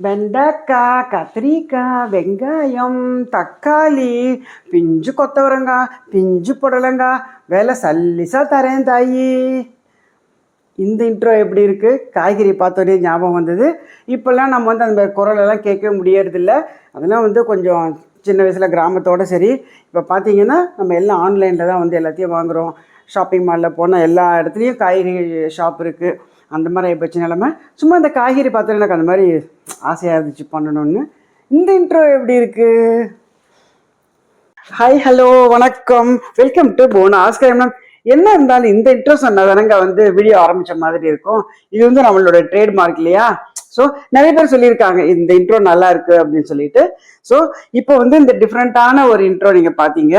வெண்டைக்காய் கத்திரிக்காய் வெங்காயம் தக்காளி பிஞ்சு கொத்தவரங்காய் பிஞ்சு புடலங்காய் வேலை சல்லிசா தரேன் தாயி இந்த இன்ட்ரோ எப்படி இருக்குது காய்கறி பார்த்தோன்னே ஞாபகம் வந்தது இப்போல்லாம் நம்ம வந்து அந்த மாதிரி குரலெல்லாம் கேட்கவே முடியறதில்ல அதெல்லாம் வந்து கொஞ்சம் சின்ன வயசில் கிராமத்தோட சரி இப்போ பார்த்தீங்கன்னா நம்ம எல்லாம் ஆன்லைனில் தான் வந்து எல்லாத்தையும் வாங்குகிறோம் ஷாப்பிங் மாலில் போனால் எல்லா இடத்துலையும் காய்கறி ஷாப் இருக்குது அந்த மாதிரி ஆகிப்போச்சு நிலமை. சும்மா இந்த காய்கறி பார்த்தோன்னே எனக்கு அந்த மாதிரி ஆசையாக இருந்துச்சு பண்ணணும்னு. இந்த இன்ட்ரோ எப்படி இருக்குது ஹாய் ஹலோ வணக்கம். வெல்கம் டு போன ஆஸ்கர் என்ன இருந்தாலும் இந்த இன்ட்ரோ சொன்னதானங்க வந்து வீடியோ ஆரம்பிச்ச மாதிரி இருக்கும். இது வந்து நம்மளோட ட்ரேட்மார்க் இல்லையா? ஸோ நிறைய பேர் சொல்லியிருக்காங்க இந்த இன்ட்ரோ நல்லா இருக்கு அப்படின்னு சொல்லிட்டு. ஸோ இப்போ வந்து இந்த டிஃப்ரெண்ட்டான ஒரு இன்ட்ரோ நீங்க பார்த்தீங்க.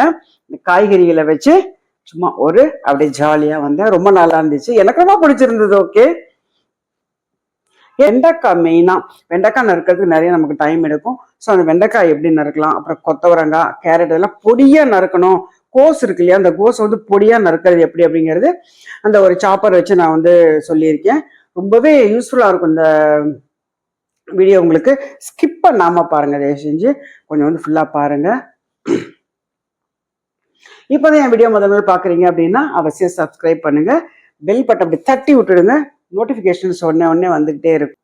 இந்த காய்கறிகளை வச்சு சும்மா ஒரு அப்படியே ஜாலியா வந்தேன். ரொம்ப நல்லா இருந்துச்சு. எனக்கு ரொம்ப பிடிச்சிருந்தது ஓகே வெண்டைக்காய் மெயினாக வெண்டைக்காய் நறுக்கிறதுக்கு நிறைய நமக்கு டைம் எடுக்கும். ஸோ அந்த வெண்டைக்காய் எப்படி நறுக்கலாம்? அப்புறம் கொத்தவரங்காய் கேரட் எல்லாம் பொடியாக நறுக்கணும். கோஸ் இருக்கு இல்லையா? அந்த கோஸ் வந்து பொடியாக நறுக்கிறது எப்படி அப்படிங்கிறது அந்த ஒரு சாப்பர் வச்சு நான் வந்து சொல்லியிருக்கேன். ரொம்பவே யூஸ்ஃபுல்லாக இருக்கும் இந்த வீடியோ உங்களுக்கு. ஸ்கிப் பண்ணாமல் பாருங்கள் தயவு செஞ்சு. கொஞ்சம் வந்து ஃபுல்லாக பாருங்கள் இப்போ தான் என் வீடியோ முதல் முதல் பார்க்குறீங்க அப்படின்னா அவசியம் சப்ஸ்கிரைப் பண்ணுங்கள் பெல் பட்டன் அப்படி தட்டி விட்டுடுங்க. நோட்டிஃபிகேஷன்ஸ் உடனே உடனே வந்துக்கிட்டே இருக்கும்.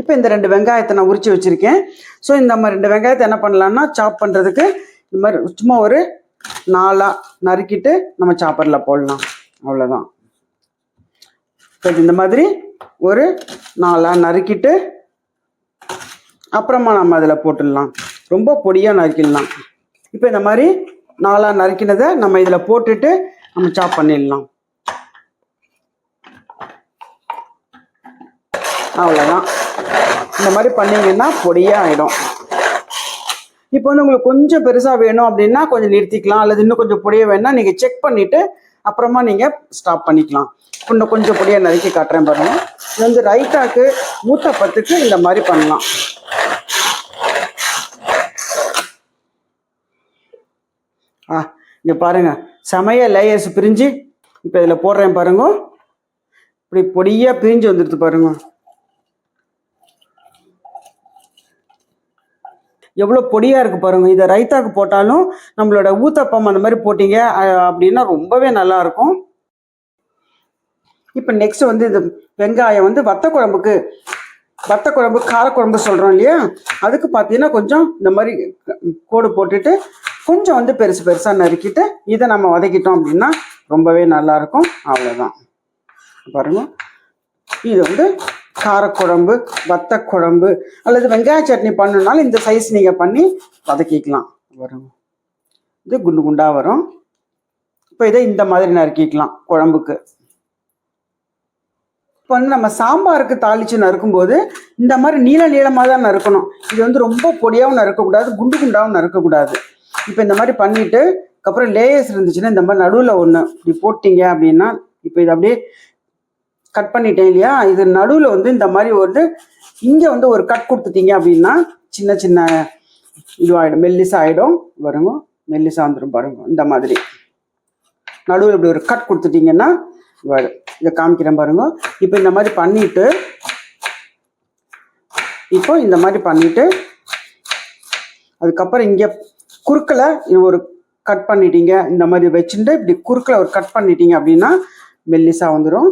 இப்போ இந்த ரெண்டு வெங்காயத்தை நான் உரிச்சு வச்சுருக்கேன். ஸோ இந்த மாதிரி ரெண்டு வெங்காயத்தை என்ன பண்ணலான்னா சாப் பண்ணுறதுக்கு இந்த மாதிரி சும்மா ஒரு நாலாக நறுக்கிட்டு நம்ம சாப்பரில் போடலாம். அவ்வளோதான் இப்போ இந்த மாதிரி ஒரு நாலாக நறுக்கிட்டு அப்புறமா நம்ம அதில் போட்டுடலாம். ரொம்ப பொடியாக நறுக்கிடலாம். இப்போ இந்த மாதிரி நாலாக நறுக்கினதை நம்ம இதில் போட்டுட்டு நம்ம சாப் பண்ணிடலாம். அவ்வளோதான் இந்த மாதிரி பண்ணிங்கன்னா பொடியாக ஆகிடும் இப்போ வந்து உங்களுக்கு கொஞ்சம் பெருசாக வேணும் அப்படின்னா கொஞ்சம் நிறுத்திக்கலாம். அல்லது இன்னும் கொஞ்சம் பொடியாக வேணும்னா நீங்கள் செக் பண்ணிவிட்டு அப்புறமா நீங்கள் ஸ்டாப் பண்ணிக்கலாம். இன்னும் கொஞ்சம் பொடியாக நறுக்கி காட்டுறேன் பாருங்கள் இது வந்து ரைட்டாக்கு மூத்த பத்துக்கு இந்த மாதிரி பண்ணலாம். இங்கே பாருங்க. செமைய லேயர்ஸ் பிரிஞ்சு இப்போ இதில் போடுறேன் பாருங்க. இப்படி பொடியாக பிரிஞ்சு வந்துடுது பாருங்க. எவ்வளோ பொடியாக இருக்குது பாருங்க. இதை ரைத்தாக்கு போட்டாலும் நம்மளோட ஊத்தப்பம் அந்த மாதிரி போட்டிங்க அப்படின்னா ரொம்பவே நல்லா இருக்கும். இப்போ நெக்ஸ்ட் வந்து இந்த வெங்காயம் வந்து வத்த குழம்புக்கு வத்த குழம்பு காரக்குழம்பு சொல்கிறோம் இல்லையா? அதுக்கு பார்த்தீங்கன்னா கொஞ்சம் இந்த மாதிரி கோடு போட்டுட்டு கொஞ்சம் வந்து பெருசு பெருசாக நறுக்கிட்டு இதை நம்ம வதக்கிட்டோம் அப்படின்னா ரொம்பவே நல்லா இருக்கும். அவ்வளோதான் பாருங்க. இது வந்து காரக்குழம்பு வத்த குழம்பு அல்லது வெங்காய சட்னி பண்ணணுனாலும் இந்த சைஸ் நீங்கள் பண்ணி வதக்கிக்கலாம். வரும் இது குண்டு குண்டாக வரும். இப்போ இதை இந்த மாதிரி நறுக்கிக்கலாம் குழம்புக்கு. இப்போ வந்து நம்ம சாம்பாருக்கு தாளித்து நறுக்கும்போது இந்த மாதிரி நீள நீளமாக தான் நறுக்கணும். இது வந்து ரொம்ப பொடியாகவும் நறுக்கக்கூடாது குண்டு குண்டாகவும் நறுக்கக்கூடாது. இப்போ இந்த மாதிரி பண்ணிட்டு அப்புறம் லேயர்ஸ் இருந்துச்சுன்னா இந்த மாதிரி நடுவில் ஒன்று இப்படி போட்டிங்க அப்படின்னா இப்போ இது அப்படியே கட் பண்ணிட்டேன் இல்லையா? இது நடுவில் வந்து இந்த மாதிரி வந்து இங்கே வந்து ஒரு கட் கொடுத்துட்டீங்க அப்படின்னா சின்ன சின்ன இதுவாகிடும் மெல்லிசா ஆகிடும் வருங்க மெல்லிசா வந்துடும் பாருங்க இந்த மாதிரி. நடுவில் இப்படி ஒரு கட் கொடுத்துட்டீங்கன்னா வரும் இதை காமிக்கிறேன் பாருங்க. இப்போ இந்த மாதிரி பண்ணிட்டு இப்போ இந்த மாதிரி பண்ணிட்டு அதுக்கப்புறம் இங்கே குறுக்கில் ஒரு கட் பண்ணிட்டீங்க. இந்த மாதிரி வச்சுட்டு இப்படி குறுக்கில் ஒரு கட் பண்ணிட்டீங்க அப்படின்னா மெல்லிசா வந்துடும்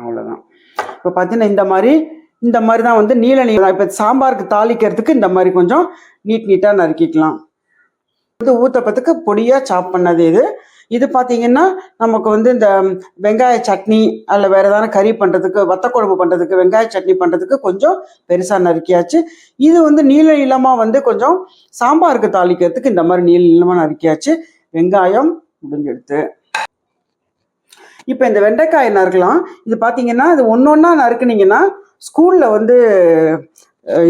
அவ்வளோதான் இப்போ பார்த்தீங்கன்னா இந்த மாதிரி இந்த மாதிரி தான் வந்து நீல நீளம் இப்போ சாம்பாருக்கு தாளிக்கிறதுக்கு இந்த மாதிரி கொஞ்சம் நீட் நீட்டாக நறுக்கிக்கலாம். இது ஊத்தப்பத்துக்கு பொடியாக சாப் பண்ணது இது. இது பார்த்தீங்கன்னா நமக்கு வந்து இந்த வெங்காய சட்னி அல்ல வேறு ஏதாவது கறி பண்ணுறதுக்கு வத்த குழம்பு பண்ணுறதுக்கு வெங்காய சட்னி பண்ணுறதுக்கு கொஞ்சம் பெருசாக நறுக்கியாச்சு. இது வந்து நீள நீளமாக வந்து கொஞ்சம் சாம்பாருக்கு தாளிக்கிறதுக்கு இந்த மாதிரி நீள நீளமாக நறுக்கியாச்சு. வெங்காயம் முடிஞ்செடுத்து. இப்போ இந்த வெண்டைக்காய் நறுக்கலாம். இது பார்த்தீங்கன்னா இது ஒன்று ஒன்றா நறுக்குனீங்கன்னா ஸ்கூலில் வந்து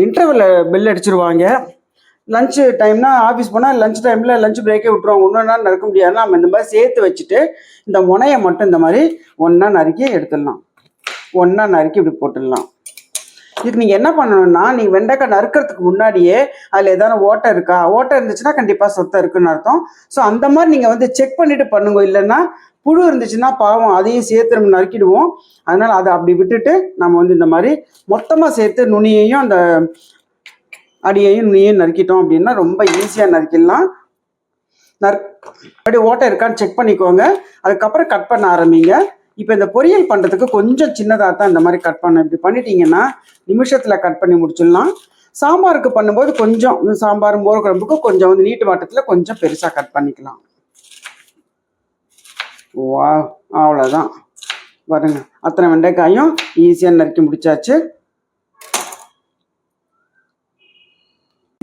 இன்டர்வெல்ல பெல் அடிச்சிருவாங்க. லஞ்சு டைம்னா ஆஃபீஸ் போனால் லஞ்ச் டைமில் லஞ்ச் பிரேக்கே விட்ருவாங்க ஒன்று ஒன்றா நறுக்க முடியாது நம்ம இந்த மாதிரி சேர்த்து வச்சுட்டு இந்த முனையை மட்டும் இந்த மாதிரி ஒன்றா நறுக்கி எடுத்துடலாம். ஒன்றா நறுக்கி இப்படி போட்டுடலாம். இதுக்கு நீங்கள் என்ன பண்ணணும்னா நீங்கள் வெண்டைக்காய் நறுக்கிறதுக்கு முன்னாடியே அதில் ஏதாவது ஓட்டை இருக்கா? ஓட்டை இருந்துச்சுன்னா கண்டிப்பாக சொத்தை இருக்குன்னு அர்த்தம். ஸோ அந்த மாதிரி நீங்கள் வந்து செக் பண்ணிவிட்டு பண்ணுங்க. இல்லைன்னா புழு இருந்துச்சுன்னா பாவம் அதையும் சேர்த்து நம்ம நறுக்கிடுவோம். அதனால் அதை அப்படி விட்டுட்டு நம்ம வந்து இந்த மாதிரி மொத்தமாக சேர்த்து நுனியையும் அந்த அடியையும் நீயும் நறுக்கிட்டோம் அப்படின்னா ரொம்ப ஈஸியாக நறுக்கிடலாம். நறு அப்படி ஓட்டை இருக்கான்னு செக் பண்ணிக்கோங்க. அதுக்கப்புறம் கட் பண்ண ஆரம்பிங்க. இப்போ இந்த பொரியல் பண்ணுறதுக்கு கொஞ்சம் சின்னதாக தான் இந்த மாதிரி கட் பண்ண இப்படி பண்ணிட்டீங்கன்னா நிமிஷத்தில் கட் பண்ணி முடிச்சிடலாம். சாம்பாருக்கு பண்ணும்போது கொஞ்சம் சாம்பார் மோர் குழம்புக்கு கொஞ்சம் வந்து நீட்டு வாட்டத்தில் கொஞ்சம் பெருசாக கட் பண்ணிக்கலாம். வா அவ்வளோதான் பாருங்க அத்தனை வெண்டைக்காயும் ஈஸியாக நறுக்கி முடிச்சாச்சு.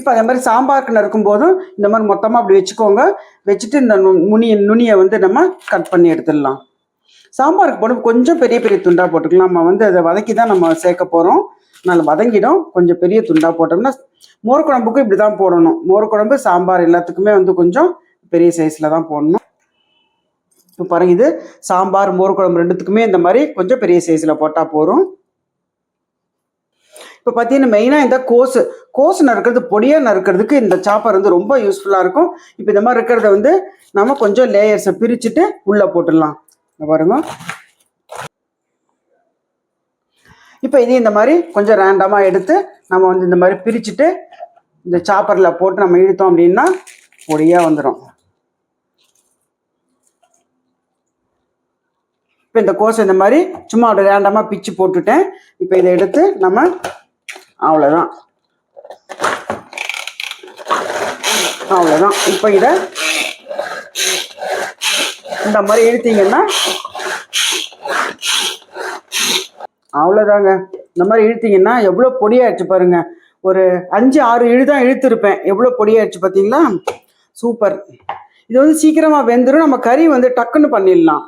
இப்போ அதே மாதிரி சாம்பாருக்கு நறுக்கும் போதும் இந்த மாதிரி மொத்தமாக அப்படி வச்சுக்கோங்க. வச்சுட்டு இந்த நு- நுனியை நுனியை வந்து நம்ம கட் பண்ணி எடுத்துடலாம். சாம்பாருக்கு போட்டு கொஞ்சம் பெரிய பெரிய துண்டாக போட்டுக்கலாம். நம்ம வந்து அதை வதக்கி தான் நம்ம சேர்க்க போகிறோம் நல்லா வதங்கிடும். கொஞ்சம் பெரிய துண்டாக போட்டோம்னா மோர் குழம்புக்கும் இப்படி தான் போடணும். மோர் குழம்பு சாம்பார் எல்லாத்துக்குமே வந்து கொஞ்சம் பெரிய சைஸில் தான் போடணும். இப்போ பாருங்க இது சாம்பார் மோர் குழம்பு ரெண்டுத்துக்குமே இந்த மாதிரி கொஞ்சம் பெரிய சைஸில் போட்டால் போதும். இப்போ பார்த்தீங்கன்னா மெயினாக இந்த கோஸு கோஸ் நறுக்கிறது பொடியாக நறுக்கிறதுக்கு இந்த சாப்பர் வந்து ரொம்ப யூஸ்ஃபுல்லாக இருக்கும். இப்போ இந்த மாதிரி இருக்கிறத வந்து நம்ம கொஞ்சம் லேயர்ஸை பிரிச்சுட்டு உள்ளே போட்டுடலாம். பாருங்க. இப்போ இது இந்த மாதிரி கொஞ்சம் ரேண்டமாக எடுத்து நம்ம வந்து இந்த மாதிரி பிரிச்சுட்டு இந்த சாப்பரில் போட்டு நம்ம இழுத்தோம் அப்படின்னா பொடியாக வந்துடும் இப்போ இந்த கோஸ் இந்த மாதிரி சும்மா அப்படி ரேண்டமாக பிச்சு போட்டுட்டேன். இப்போ இதை எடுத்து நம்ம அவ்வளோதான் அவ்வளோதான் இப்போ இதை இந்த மாதிரி இழுத்தீங்கன்னா அவ்வளோதாங்க இந்த மாதிரி இழுத்தீங்கன்னா எவ்வளோ பொடியாயிடுச்சு பாருங்க. ஒரு அஞ்சு ஆறு இழுதான் இழுத்துருப்பேன். எவ்வளோ பொடியாயிடுச்சு பார்த்தீங்களா சூப்பர். இது வந்து சீக்கிரமாக வெந்துடும் நம்ம கறி வந்து டக்குன்னு பண்ணிடலாம்.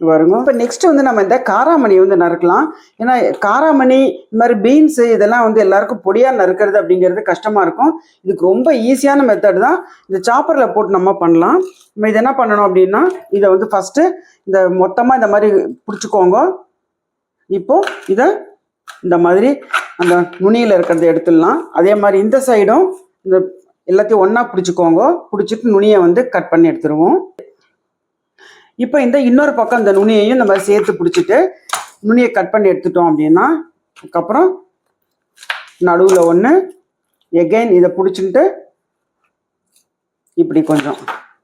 வருங்க இப்போ நெக்ஸ்ட் வந்து நம்ம இந்த காராமணி வந்து நறுக்கலாம். ஏன்னா காராமணி இந்த மாதிரி பீன்ஸ் இதெல்லாம் வந்து எல்லாருக்கும் பொடியாக நறுக்கிறது அப்படிங்கிறது கஷ்டமா இருக்கும். இதுக்கு ரொம்ப ஈஸியான மெத்தட் தான். இந்த சாப்பரில் போட்டு நம்ம பண்ணலாம். நம்ம இது என்ன பண்ணணும் அப்படின்னா இதை வந்து ஃபஸ்ட்டு இந்த மொத்தமாக இந்த மாதிரி பிடிச்சிக்கோங்க. இப்போ இதை இந்த மாதிரி அந்த நுனியில் இருக்கிறத எடுத்துடலாம். அதே மாதிரி இந்த சைடும் இந்த எல்லாத்தையும் ஒன்றா பிடிச்சிக்கோங்க. பிடிச்சிட்டு நுனியை வந்து கட் பண்ணி எடுத்துருவோம். இப்போ இந்த இன்னொரு பக்கம் இந்த நுனியையும் நம்ம சேர்த்து பிடிச்சிட்டு நுனியை கட் பண்ணி எடுத்துட்டோம் அப்படின்னா அதுக்கப்புறம் நடுவில் ஒன்று எகைன் இதை பிடிச்சிட்டு இப்படி கொஞ்சம்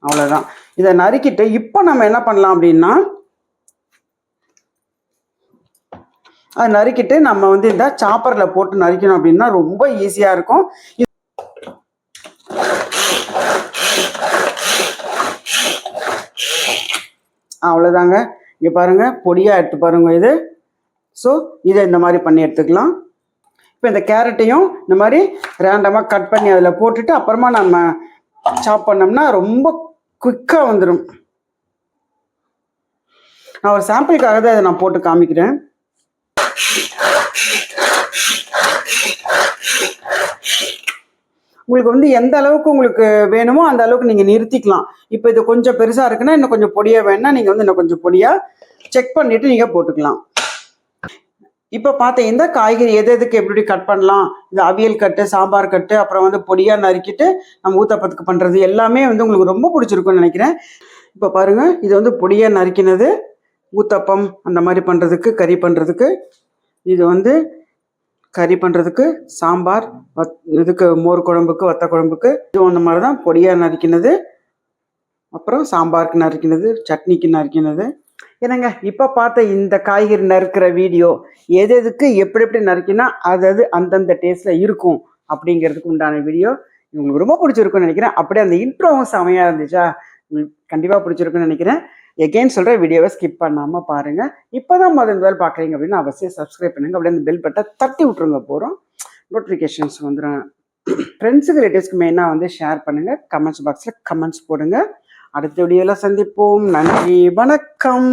அவ்வளோதான் இதை நறுக்கிட்டு இப்போ நம்ம என்ன பண்ணலாம் அப்படின்னா அதை நறுக்கிட்டு நம்ம வந்து இந்த சாப்பரில் போட்டு நறுக்கணும் அப்படின்னா ரொம்ப ஈஸியாக இருக்கும். அவ்வளோதாங்க இங்கே பாருங்கள் பொடியாக எடுத்து பாருங்கள் இது. ஸோ இதை இந்த மாதிரி பண்ணி எடுத்துக்கலாம். இப்போ இந்த கேரட்டையும் இந்த மாதிரி ரேண்டமாக கட் பண்ணி அதில் போட்டுட்டு அப்புறமா நம்ம சாப் பண்ணோம்னா ரொம்ப குயிக்காக வந்துடும் நான் ஒரு சாம்பிளுக்காக தான் இதை நான் போட்டு காமிக்கிறேன். உங்களுக்கு வந்து எந்த அளவுக்கு உங்களுக்கு வேணுமோ அந்த அளவுக்கு நீங்கள் நிறுத்திக்கலாம். இப்போ இது கொஞ்சம் பெருசாக இருக்குன்னா இன்னும் கொஞ்சம் பொடியாக வேணும்னா நீங்கள் வந்து இன்னும் கொஞ்சம் பொடியாக செக் பண்ணிவிட்டு நீங்கள் போட்டுக்கலாம். இப்போ பார்த்தீங்கன்னா காய்கறி எது எதுக்கு எப்படி கட் பண்ணலாம்? இது அவியல் கட்டு சாம்பார் கட்டு அப்புறம் வந்து பொடியாக நறுக்கிட்டு நம்ம ஊத்தப்பத்துக்கு பண்ணுறது எல்லாமே வந்து உங்களுக்கு ரொம்ப பிடிச்சிருக்கும்னு நினைக்கிறேன். இப்போ பாருங்கள் இது வந்து பொடியாக நறுக்கினது ஊத்தப்பம் அந்த மாதிரி பண்ணுறதுக்கு கறி பண்ணுறதுக்கு இது வந்து கறி பண்ணுறதுக்கு சாம்பார் வத் இதுக்கு மோர் குழம்புக்கு வத்த குழம்புக்கு இது அந்த மாதிரி தான் பொடியாக நறுக்கினது. அப்புறம் சாம்பாருக்கு நறுக்கினது சட்னிக்கு நறுக்கினது. என்னங்க இப்போ பார்த்த இந்த காய்கறி நறுக்கிற வீடியோ எது எதுக்கு எப்படி எப்படி நறுக்கினா அது அது அந்தந்த டேஸ்ட்டில் இருக்கும் அப்படிங்கிறதுக்கு உண்டான வீடியோ. இவங்களுக்கு ரொம்ப பிடிச்சிருக்கும்னு நினைக்கிறேன். அப்படியே அந்த இன்ட்ரோவும் செமையாக இருந்துச்சா? கண்டிப்பாக பிடிச்சிருக்குன்னு நினைக்கிறேன். எகெயின் சொல்கிற வீடியோவை ஸ்கிப் பண்ணாமல் பாருங்கள் இப்போ தான் முதல் முதல் பார்க்குறீங்க அப்படின்னு அவசியம் சப்ஸ்கிரைப் பண்ணுங்கள் அப்படியே அந்த பெல் பட்டை தட்டி விட்ருங்க போகிறோம் நோட்டிஃபிகேஷன்ஸ் வந்துடும் ஃப்ரெண்ட்ஸுக்கு ரிலேட்டிவ்ஸ்க்கு மெயினாக வந்து ஷேர் பண்ணுங்கள் கமெண்ட்ஸ் பாக்ஸில் கமெண்ட்ஸ் போடுங்க. அடுத்த வீடியோவில் சந்திப்போம். நன்றி. வணக்கம்.